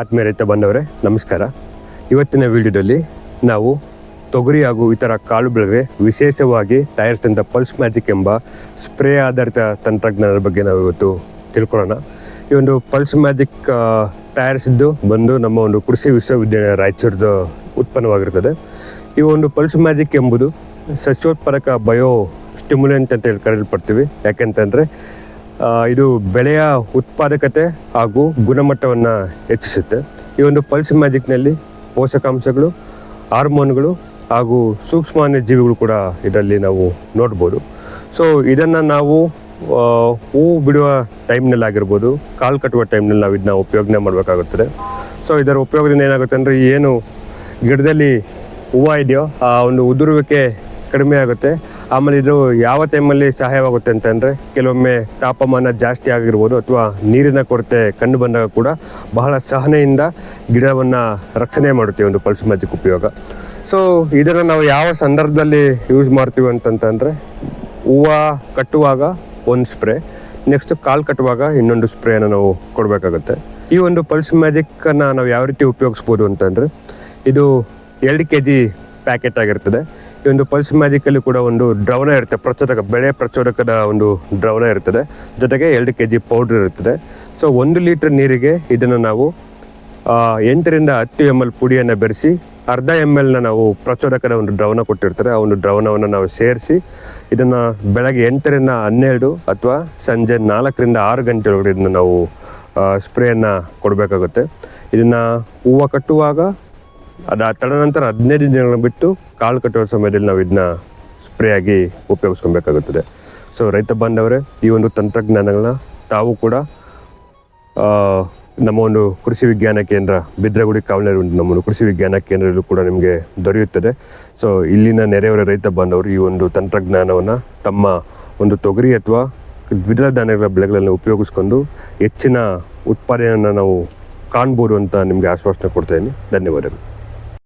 ಆತ್ಮೀಯ ರೈತ ಬಂದವರೇ, ನಮಸ್ಕಾರ. ಇವತ್ತಿನ ವಿಡಿಯೋದಲ್ಲಿ ನಾವು ತೊಗರಿ ಹಾಗೂ ಇತರ ಕಾಳು ಬೆಳೆಗೆ ವಿಶೇಷವಾಗಿ ತಯಾರಿಸಿದಂಥ ಪಲ್ಸ್ ಮ್ಯಾಜಿಕ್ ಎಂಬ ಸ್ಪ್ರೇ ಆಧಾರಿತ ತಂತ್ರಜ್ಞಾನದ ಬಗ್ಗೆ ನಾವು ಇವತ್ತು ತಿಳ್ಕೊಳ್ಳೋಣ. ಈ ಒಂದು ಪಲ್ಸ್ ಮ್ಯಾಜಿಕ್ ತಯಾರಿಸಿದ್ದು ಬಂದು ನಮ್ಮ ಒಂದು ಕೃಷಿ ವಿಶ್ವವಿದ್ಯಾಲಯ ರಾಯಚೂರದ ಉತ್ಪನ್ನವಾಗಿರ್ತದೆ. ಈ ಒಂದು ಪಲ್ಸ್ ಮ್ಯಾಜಿಕ್ ಎಂಬುದು ಸಸ್ಯೋತ್ಪಾದಕ ಬಯೋ ಸ್ಟಿಮ್ಯುಲೆಂಟ್ ಅಂತ ಹೇಳಿ ಕರೆಯಲ್ಪಡ್ತೀವಿ. ಯಾಕೆಂತಂದರೆ ಇದು ಬೆಳೆಯ ಉತ್ಪಾದಕತೆ ಹಾಗೂ ಗುಣಮಟ್ಟವನ್ನು ಹೆಚ್ಚಿಸುತ್ತೆ. ಈ ಒಂದು ಪಲ್ಸ್ ಮ್ಯಾಜಿಕ್ನಲ್ಲಿ ಪೋಷಕಾಂಶಗಳು, ಹಾರ್ಮೋನ್ಗಳು ಹಾಗೂ ಸೂಕ್ಷ್ಮಾನ್ಯ ಜೀವಿಗಳು ಕೂಡ ಇದರಲ್ಲಿ ನಾವು ನೋಡ್ಬೋದು. ಸೊ ಇದನ್ನು ನಾವು ಹೂ ಬಿಡುವ ಟೈಮ್ನಲ್ಲಿ ಆಗಿರ್ಬೋದು, ಕಾಲು ಕಟ್ಟುವ ಟೈಮ್ನಲ್ಲಿ ನಾವು ಇದನ್ನ ಉಪಯೋಗನೆ ಮಾಡಬೇಕಾಗುತ್ತದೆ. ಸೊ ಇದರ ಉಪಯೋಗದಿಂದ ಏನಾಗುತ್ತೆ ಅಂದರೆ ಏನು ಗಿಡದಲ್ಲಿ ಹೂವು ಇದೆಯೋ, ಆ ಒಂದು ಉದುರುವಿಕೆ ಕಡಿಮೆ ಆಗುತ್ತೆ. ಆಮೇಲೆ ಇದು ಯಾವ ಟೈಮಲ್ಲಿ ಸಹಾಯವಾಗುತ್ತೆ ಅಂತಂದರೆ ಕೆಲವೊಮ್ಮೆ ತಾಪಮಾನ ಜಾಸ್ತಿ ಆಗಿರ್ಬೋದು ಅಥವಾ ನೀರಿನ ಕೊರತೆ ಕಂಡು ಬಂದಾಗ ಕೂಡ ಬಹಳ ಸಹನೆಯಿಂದ ಗಿಡವನ್ನು ರಕ್ಷಣೆ ಮಾಡುತ್ತೆ ಒಂದು ಪಲ್ಸ್ ಮ್ಯಾಜಿಕ್ ಉಪಯೋಗ. ಸೊ ಇದನ್ನು ನಾವು ಯಾವ ಸಂದರ್ಭದಲ್ಲಿ ಯೂಸ್ ಮಾಡ್ತೀವಿ ಅಂತಂತಂದರೆ ಹೂವು ಕಟ್ಟುವಾಗ ಒಂದು ಸ್ಪ್ರೇ ನೆಕ್ಸ್ಟ್ ಕಾಲು ಕಟ್ಟುವಾಗ ಇನ್ನೊಂದು ಸ್ಪ್ರೇಯನ್ನು ನಾವು ಕೊಡಬೇಕಾಗುತ್ತೆ. ಈ ಒಂದು ಪಲ್ಸ್ ಮ್ಯಾಜಿಕ್ಕನ್ನು ನಾವು ಯಾವ ರೀತಿ ಉಪಯೋಗಿಸ್ಬೋದು ಅಂತಂದರೆ ಇದು ಎರಡು ಕೆ ಜಿ ಪ್ಯಾಕೆಟ್ ಆಗಿರ್ತದೆ. ಈ ಒಂದು ಪಲ್ಸ್ ಮ್ಯಾಜಿಕಲ್ಲಿ ಕೂಡ ಒಂದು ದ್ರವಣ ಇರುತ್ತೆ. ಪ್ರಚೋದಕ, ಬೆಳೆ ಪ್ರಚೋದಕದ ಒಂದು ದ್ರವಣ ಇರ್ತದೆ. ಜೊತೆಗೆ ಎರಡು ಕೆ ಜಿ ಪೌಡ್ರ್ ಇರ್ತದೆ ಸೊ ಒಂದು ಲೀಟ್ರ್ ನೀರಿಗೆ ಇದನ್ನು ನಾವು ಎಂಟರಿಂದ ಹತ್ತು ಎಂ ಎಲ್ ಪುಡಿಯನ್ನು ಬೆರೆಸಿ, ಅರ್ಧ ಎಂ ಎಲ್ನ ನಾವು ಪ್ರಚೋದಕದ ಒಂದು ದ್ರವಣ ಕೊಟ್ಟಿರ್ತಾರೆ ಆ ಒಂದು ದ್ರವಣವನ್ನು ನಾವು ಸೇರಿಸಿ, ಇದನ್ನು ಬೆಳಗ್ಗೆ ಎಂಟರಿಂದ ಹನ್ನೆರಡು ಅಥವಾ ಸಂಜೆ ನಾಲ್ಕರಿಂದ ಆರು ಗಂಟೆ ಒಳಗಡೆ ಇದನ್ನು ನಾವು ಸ್ಪ್ರೇಯನ್ನು ಕೊಡಬೇಕಾಗುತ್ತೆ. ಇದನ್ನು ಹೂವು ಕಟ್ಟುವಾಗ ಅದ ತದನಂತರ ಹದಿನೈದು ದಿನಗಳನ್ನು ಬಿಟ್ಟು ಕಾಳು ಕಟ್ಟುವ ಸಮಯದಲ್ಲಿ ನಾವು ಇದನ್ನ ಸ್ಪ್ರೇ ಆಗಿ ಉಪಯೋಗಿಸ್ಕೊಬೇಕಾಗುತ್ತದೆ. ಸೊ ರೈತ ಬಾಂಧವರೇ, ಈ ಒಂದು ತಂತ್ರಜ್ಞಾನಗಳನ್ನ ತಾವು ಕೂಡ ನಮ್ಮ ಒಂದು ಕೃಷಿ ವಿಜ್ಞಾನ ಕೇಂದ್ರ ಬಿದ್ರಗುಡಿ ಕಾವಲೂರು ನಮ್ಮ ಒಂದು ಕೃಷಿ ವಿಜ್ಞಾನ ಕೇಂದ್ರದಲ್ಲೂ ಕೂಡ ನಿಮಗೆ ದೊರೆಯುತ್ತದೆ. ಸೊ ಇಲ್ಲಿನ ನೆರೆಯವರ ರೈತ ಬಾಂಧವರು ಈ ಒಂದು ತಂತ್ರಜ್ಞಾನವನ್ನು ತಮ್ಮ ಒಂದು ತೊಗರಿ ಅಥವಾ ದ್ವಿದಳ ಧಾನ್ಯಗಳ ಬೆಳೆಗಳನ್ನು ಉಪಯೋಗಿಸ್ಕೊಂಡು ಹೆಚ್ಚಿನ ಉತ್ಪಾದನೆಯನ್ನು ನಾವು ಕಾಣ್ಬೋದು ಅಂತ ನಿಮಗೆ ಆಶ್ವಾಸನೆ ಕೊಡ್ತಾ ಇದ್ದೀನಿ ಧನ್ಯವಾದಗಳು.